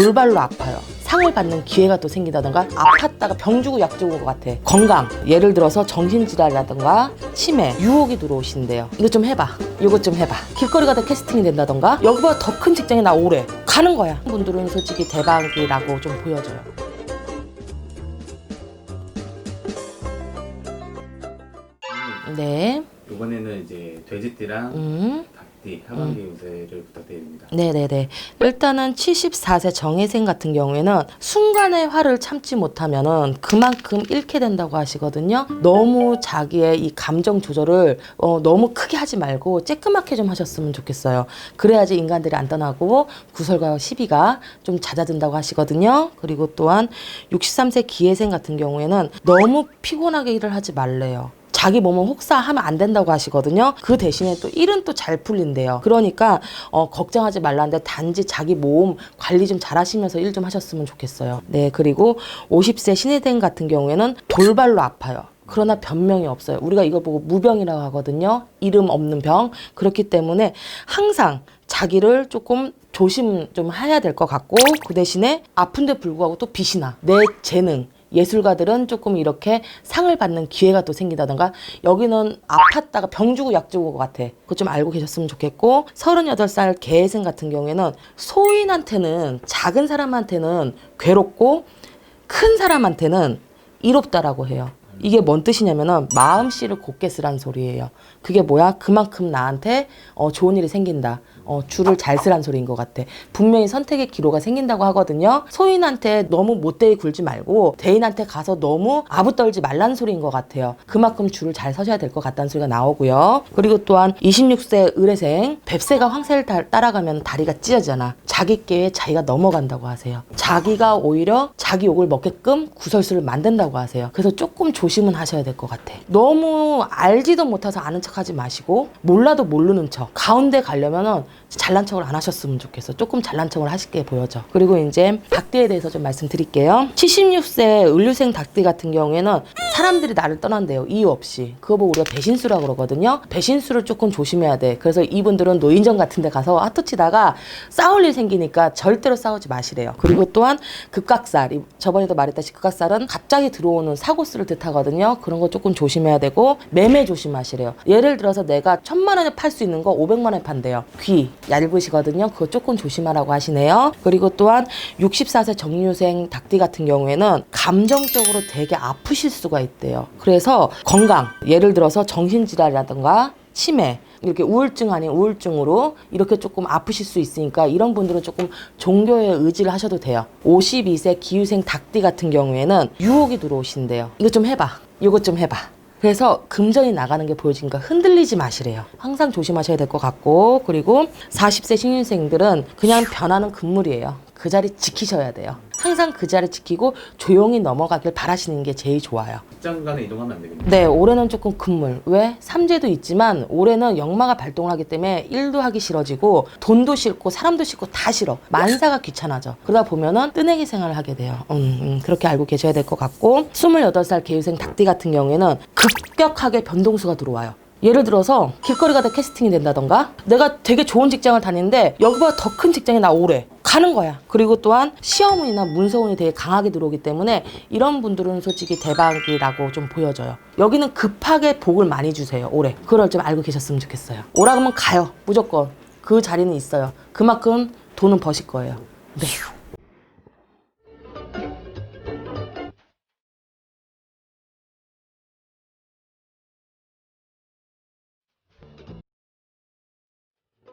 돌발로 아파요. 상을 받는 기회가 또 생기다던가 아팠다가 병 주고 약 주고 것 같아. 건강. 예를 들어서 정신질환이라던가 치매, 유혹이 들어오신대요. 이거 좀 해봐. 이거 좀 해봐. 길거리 가다 캐스팅이 된다던가 여기보다 더 큰 직장에 나 오래 가는 거야. 분들은 솔직히 대박이라고 좀 보여져요. 네. 이번에는 이제 돼지띠랑 음. 닭띠 하반기 운세를 부탁드립니다. 네네네. 일단은 74세 정혜생 같은 경우에는 순간의 화를 참지 못하면은 그만큼 잃게 된다고 하시거든요. 너무 자기의 이 감정 조절을 어, 너무 크게 하지 말고 쬐끄맣게 좀 하셨으면 좋겠어요. 그래야지 인간들이 안 떠나고 구설과 시비가 좀 잦아든다고 하시거든요. 그리고 또한 63세 기혜생 같은 경우에는 너무 피곤하게 일을 하지 말래요. 자기 몸은 혹사하면 안 된다고 하시거든요. 그 대신에 또 일은 또 잘 풀린대요. 그러니까 어, 걱정하지 말라는데 단지 자기 몸 관리 좀 잘하시면서 일 좀 하셨으면 좋겠어요. 네, 그리고 50세 신혜댕 같은 경우에는 돌발로 아파요. 그러나 변명이 없어요. 우리가 이걸 보고 무병이라고 하거든요. 이름 없는 병. 그렇기 때문에 항상 자기를 조금 조심 좀 해야 될 것 같고 그 대신에 아픈데 불구하고 또 빛이 나. 내 재능. 예술가들은 조금 이렇게 상을 받는 기회가 또 생기다던가 여기는 아팠다가 병 주고 약 주고 것 같아. 그거 좀 알고 계셨으면 좋겠고 38살 개생 같은 경우에는 소인한테는 작은 사람한테는 괴롭고 큰 사람한테는 이롭다라고 해요. 이게 뭔 뜻이냐면은 마음씨를 곱게 쓰란 소리예요. 그게 뭐야? 그만큼 나한테 어, 좋은 일이 생긴다. 어, 줄을 잘 쓰란 소리인 것 같아. 분명히 선택의 기로가 생긴다고 하거든요. 소인한테 너무 못되게 굴지 말고 대인한테 가서 너무 아부 떨지 말라는 소리인 것 같아요. 그만큼 줄을 잘 서셔야 될 것 같다는 소리가 나오고요. 그리고 또한 26세 의뢰생 뱁새가 황새를 따- 따라가면 다리가 찢어지잖아. 자기 깨에 자기가 넘어간다고 하세요. 자기가 오히려 자기 욕을 먹게끔 구설수를 만든다고 하세요. 그래서 조금 조심은 하셔야 될 것 같아. 너무 알지도 못해서 아는 척 하지 마시고 몰라도 모르는 척. 가운데 가려면은 잘난 척을 안 하셨으면 좋겠어. 조금 잘난 척을 하실게 보여져. 그리고 이제 닭띠에 대해서 좀 말씀드릴게요. 76세 을류생 닭띠 같은 경우에는 사람들이 나를 떠난대요. 이유 없이. 그거 보고 우리가 배신수라고 그러거든요. 배신수를 조금 조심해야 돼. 그래서 이분들은 노인정 같은 데 가서 핫토치다가 싸울 일 생기니까 절대로 싸우지 마시래요. 그리고 또한 급각살. 이- 저번에도 말했다시피 급각살은 갑자기 들어오는 사고수를 뜻하거든요. 그런 거 조금 조심해야 되고 매매 조심하시래요. 예를 들어서 내가 천만 원에 팔 수 있는 거 500만 원에 판대요. 귀 얇으시거든요. 그거 조금 조심하라고 하시네요. 그리고 또한 64세 정유생 닭띠 같은 경우에는 감정적으로 되게 아프실 수가 있 대요. 그래서 건강, 예를 들어서 정신질환이라든가 치매, 이렇게 우울증 아닌 우울증으로 이렇게 조금 아프실 수 있으니까 이런 분들은 조금 종교에 의지를 하셔도 돼요. 52세 기후생 닭띠 같은 경우에는 유혹이 들어오신대요. 이거 좀 해봐. 이거 좀 해봐. 그래서 금전이 나가는 게 보여지니까 흔들리지 마시래요. 항상 조심하셔야 될 것 같고 그리고 40세 신인생들은 그냥 변하는 금물이에요. 그 자리 지키셔야 돼요. 항상 그 자리 지키고 조용히 넘어가길 바라시는 게 제일 좋아요. 직장 간에 이동하면 안 되겠네요. 네, 올해는 조금 금물. 왜? 삼재도 있지만 올해는 역마가 발동을 하기 때문에 일도 하기 싫어지고 돈도 싫고 사람도 싫고 다 싫어. 만사가 귀찮아져. 그러다 보면은 뜨내기 생활을 하게 돼요. 음, 음, 그렇게 알고 계셔야 될 것 같고 28살 개유생 닭띠 같은 경우에는 급격하게 변동수가 들어와요. 예를 들어서 길거리 가 다 캐스팅이 된다던가 내가 되게 좋은 직장을 다니는데 여기보다 더 큰 직장에 나 오래 가는 거야. 그리고 또한 시어머니나 문서운이 되게 강하게 들어오기 때문에 이런 분들은 솔직히 대박이라고 좀 보여져요. 여기는 급하게 복을 많이 주세요. 올해. 그걸 좀 알고 계셨으면 좋겠어요. 오라 그러면 가요. 무조건. 그 자리는 있어요. 그만큼 돈은 버실 거예요. 네.